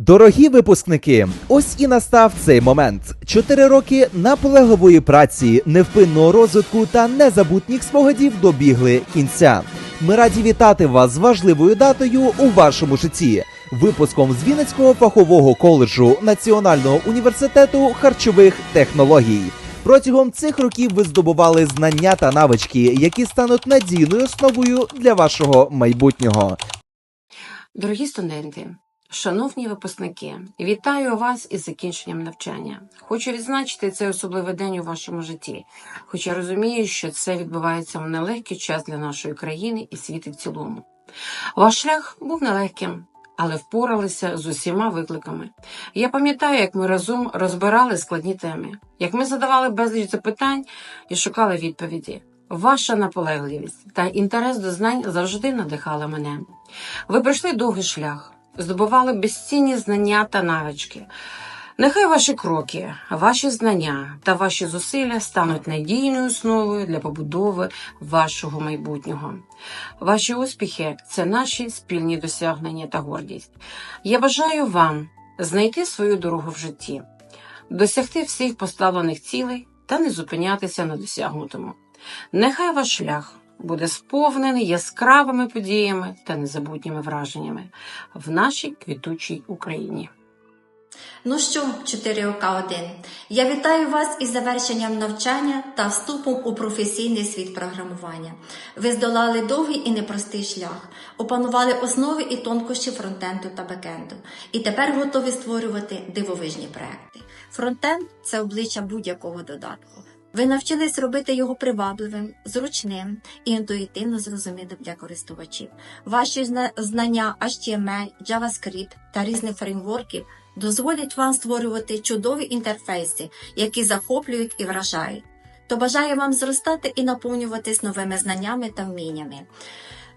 Дорогі випускники, ось і настав цей момент. Чотири роки наполегливої праці, невпинного розвитку та незабутніх спогадів добігли кінця. Ми раді вітати вас з важливою датою у вашому житті. Випуском з Вінницького фахового коледжу Національного університету харчових технологій. Протягом цих років ви здобували знання та навички, які стануть надійною основою для вашого майбутнього. Дорогі студенти, шановні випускники, вітаю вас із закінченням навчання. Хочу відзначити цей особливий день у вашому житті, хоча розумію, що це відбувається в нелегкий час для нашої країни і світу в цілому. Ваш шлях був нелегким, але впоралися з усіма викликами. Я пам'ятаю, як ми разом розбирали складні теми, як ми задавали безліч запитань і шукали відповіді. Ваша наполегливість та інтерес до знань завжди надихали мене. Ви пройшли довгий шлях, здобували безцінні знання та навички. Нехай ваші кроки, ваші знання та ваші зусилля стануть надійною основою для побудови вашого майбутнього. Ваші успіхи це наші спільні досягнення та гордість. Я бажаю вам знайти свою дорогу в житті, досягти всіх поставлених цілей та не зупинятися на досягнутому. Нехай ваш шлях буде сповнений яскравими подіями та незабутніми враженнями в нашій квітучій Україні. Ну що, 4К1, я вітаю вас із завершенням навчання та вступом у професійний світ програмування. Ви здолали довгий і непростий шлях, опанували основи і тонкощі фронтенду та бекенду, і тепер готові створювати дивовижні проекти. Фронтенд це обличчя будь-якого додатку. Ви навчились робити його привабливим, зручним і інтуїтивно зрозумілим для користувачів. Ваші зна- знання HTML, JavaScript та різних фреймворків дозволять вам створювати чудові інтерфейси, які захоплюють і вражають. То бажаю вам зростати і наповнюватись новими знаннями та вміннями.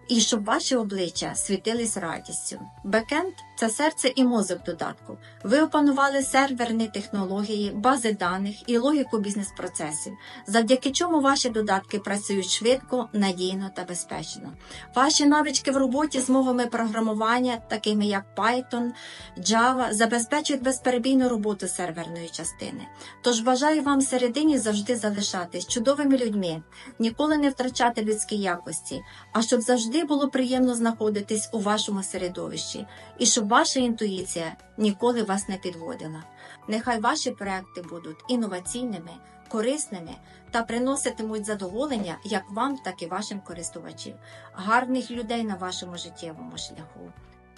І щоб ваші обличчя світились радістю. Бекенд це серце і мозок додатку. Ви опанували серверні технології, бази даних і логіку бізнес-процесів, завдяки чому ваші додатки працюють швидко, надійно та безпечно. Ваші навички в роботі з мовами програмування, такими як Python, Java, забезпечують безперебійну роботу серверної частини. Тож бажаю вам всередині завжди залишатись чудовими людьми, ніколи не втрачати людські якості, а щоб завжди було приємно знаходитись у вашому середовищі, і щоб ваша інтуїція ніколи вас не підводила. Нехай ваші проекти будуть інноваційними, корисними та приноситимуть задоволення як вам, так і вашим користувачам, гарних людей на вашому життєвому шляху.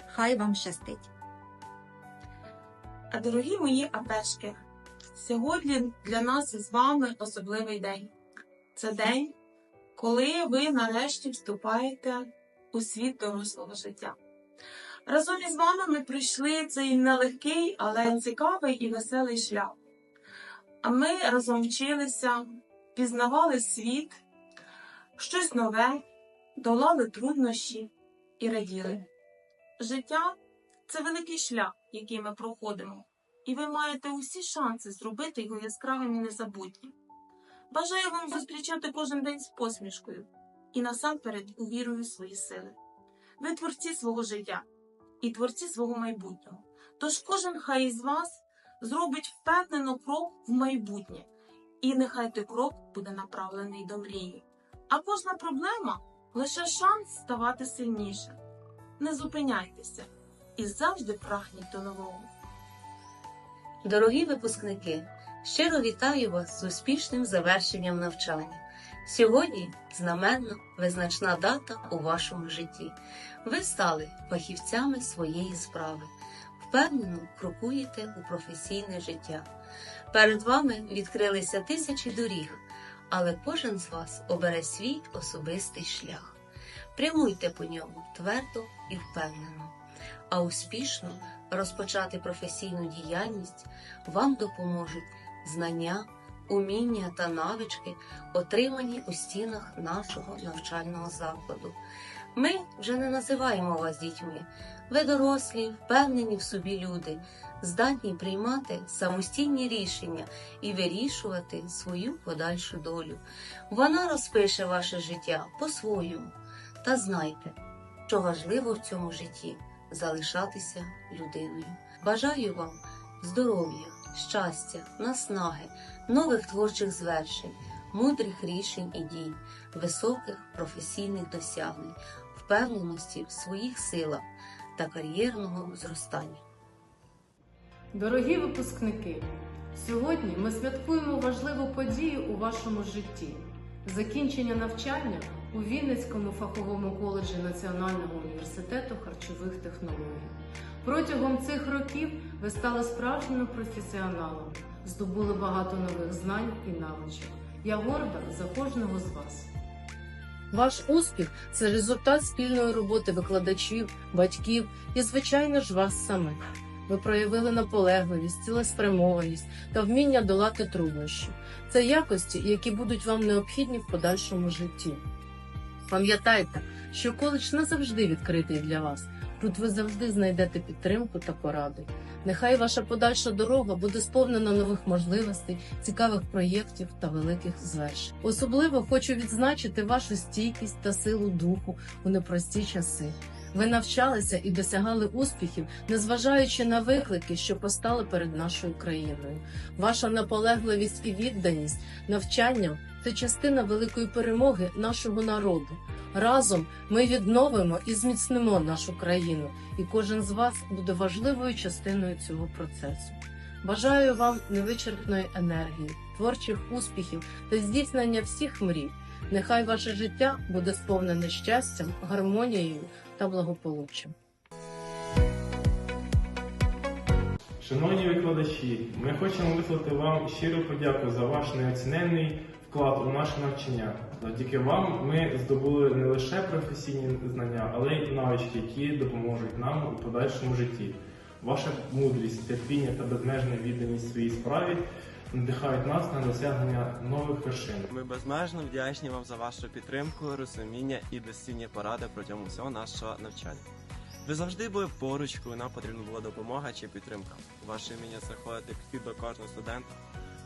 Хай вам щастить! А дорогі мої апешки, сьогодні для нас із вами особливий день. Це день, коли ви нарешті вступаєте у світ дорослого життя. Разом із вами ми пройшли цей нелегкий, але цікавий і веселий шлях. А ми разом вчилися, пізнавали світ, щось нове, долали труднощі і раділи. Життя це великий шлях, який ми проходимо, і ви маєте усі шанси зробити його яскравим і незабутнім. Бажаю вам зустрічати кожен день з посмішкою і насамперед у вірою в свої сили. Ви творці свого життя і творці свого майбутнього. Тож кожен хай із вас зробить впевнено крок в майбутнє, і нехай той крок буде направлений до мрії. А кожна проблема лише шанс ставати сильніше. Не зупиняйтеся і завжди прагніть до нового. Дорогі випускники, щиро вітаю вас з успішним завершенням навчання. Сьогодні знаменна визначна дата у вашому житті. Ви стали фахівцями своєї справи, впевнено крокуєте у професійне життя. Перед вами відкрилися тисячі доріг, але кожен з вас обере свій особистий шлях. Прямуйте по ньому твердо і впевнено, а успішно розпочати професійну діяльність вам допоможуть знання, уміння та навички, отримані у стінах нашого навчального закладу. Ми вже не називаємо вас дітьми. Ви дорослі, впевнені в собі люди, здатні приймати самостійні рішення і вирішувати свою подальшу долю. Вона розпише ваше життя по-своєму. Та знайте, що важливо в цьому житті залишатися людиною. Бажаю вам здоров'я, щастя, наснаги, нових творчих звершень, мудрих рішень і дій, високих професійних досягнень, впевненості в своїх силах та кар'єрного зростання. Дорогі випускники, сьогодні ми святкуємо важливу подію у вашому житті закінчення навчання у Вінницькому фаховому коледжі Національного університету харчових технологій. Протягом цих років ви стали справжніми професіоналами, здобули багато нових знань і навичок. Я горда за кожного з вас. Ваш успіх це результат спільної роботи викладачів, батьків і, звичайно ж, вас самих. Ви проявили наполегливість, цілеспрямованість та вміння долати труднощі. Це якості, які будуть вам необхідні в подальшому житті. Пам'ятайте, що коледж не завжди відкритий для вас. Тут ви завжди знайдете підтримку та поради. Нехай ваша подальша дорога буде сповнена нових можливостей, цікавих проєктів та великих звершень. Особливо хочу відзначити вашу стійкість та силу духу у непрості часи. Ви навчалися і досягали успіхів, незважаючи на виклики, що постали перед нашою країною. Ваша наполегливість і відданість навчанням це частина великої перемоги нашого народу. Разом ми відновимо і зміцнимо нашу країну, і кожен з вас буде важливою частиною цього процесу. Бажаю вам невичерпної енергії, творчих успіхів та здійснення всіх мрій. Нехай ваше життя буде сповнене щастям, гармонією та благополуччям. Шановні викладачі, ми хочемо висловити вам щиру подяку за ваш неоціненний вклад у наше навчання. Завдяки вам ми здобули не лише професійні знання, але й навички, які допоможуть нам у подальшому житті. Ваша мудрість, терпіння та безмежна відданість своїй справі надихають нас на досягнення нових вершин. Ми безмежно вдячні вам за вашу підтримку, розуміння і безцінні поради протягом всього нашого навчання. Ви завжди були поруч, коли нам потрібна була допомога чи підтримка. Ваше вміння заходити в хід до кожного студента.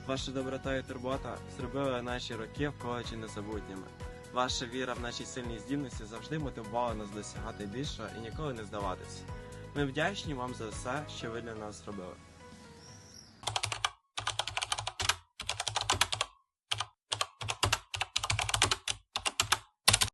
Ваша доброта і турбота зробили наші роки в коледжі незабутніми. Ваша віра в наші сильні здібності завжди мотивувала нас досягати більшого і ніколи не здаватися. Ми вдячні вам за все, що ви для нас зробили.